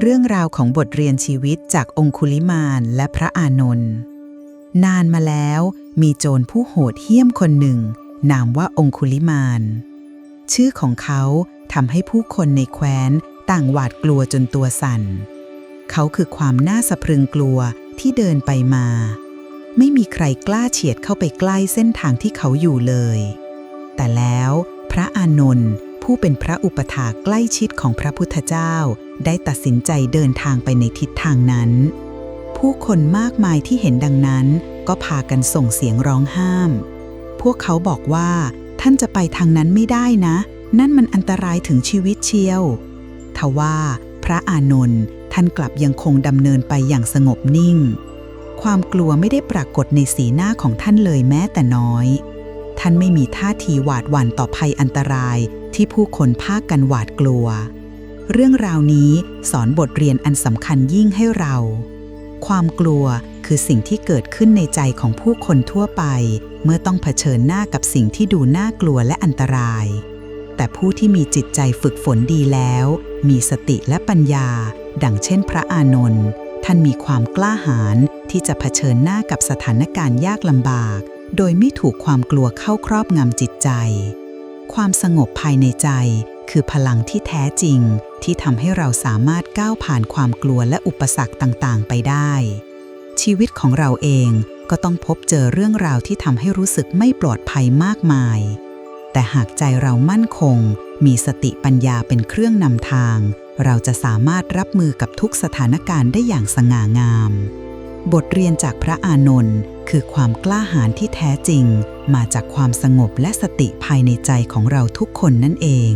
เรื่องราวของบทเรียนชีวิตจากองคุลิมานและพระอานนท์นานมาแล้วมีโจรผู้โหดเหี้ยมคนหนึ่ง นามว่าองคุลิมาน ชื่อของเขาทำให้ผู้คนในแคว้นต่างหวาดกลัวจนตัวสั่น เขาคือความน่าสะพรึงกลัวที่เดินไปมา ไม่มีใครกล้าเฉียดเข้าไปใกล้เส้นทางที่เขาอยู่เลย แต่แล้วพระอานนท์ ผู้เป็นพระอุปถากใกล้ชิดของพระพุทธเจ้า ได้ตัดสินใจเดินทางไปในทิศทางนั้น ผู้คนมากมายที่เห็นดังนั้น ก็พากันส่งเสียงร้องห้าม พวกเขาบอกว่า ท่านจะไปทางนั้นไม่ได้นะ นั่นมันอันตรายถึงชีวิตเชียว ทว่าพระอานนท์ท่านกลับยังคงดำเนินไปอย่างสงบนิ่ง ความกลัวไม่ได้ปรากฏในสีหน้าของท่านเลยแม้แต่น้อย ท่านไม่มีท่าทีหวาดหวั่นต่อภัยอันตรายที่ผู้คนพากันหวาดกลัว เรื่องราวนี้สอนบทเรียนอันสำคัญยิ่งให้เรา ความกลัวคือสิ่งที่เกิดขึ้นในใจของผู้คนทั่วไป เมื่อต้องเผชิญหน้ากับสิ่งที่ดูน่ากลัวและอันตราย แต่ผู้ที่มีจิตใจฝึกฝนดีแล้ว มีสติและปัญญา ดังเช่นพระอานนท์ท่านมีความกล้าหาญที่จะเผชิญหน้ากับสถานการณ์ยากลำบาก โดยไม่ถูกความกลัวเข้าครอบงำจิตใจ ความสงบภายในใจคือพลังที่แท้จริงที่ทำให้เราสามารถก้าวผ่านความกลัวและอุปสรรคต่างๆ ไปได้ ชีวิตของเราเองก็ต้องพบเจอเรื่องราวที่ทำให้รู้สึกไม่ปลอดภัยมากมาย แต่หากใจเรามั่นคง มีสติปัญญาเป็นเครื่องนำทาง เราจะสามารถรับมือกับทุกสถานการณ์ได้อย่างสง่างาม บทเรียนจากพระอานนท์ คือความกล้าหาญที่แท้จริง มาจากความสงบและสติภายในใจของเราทุกคนนั่นเอง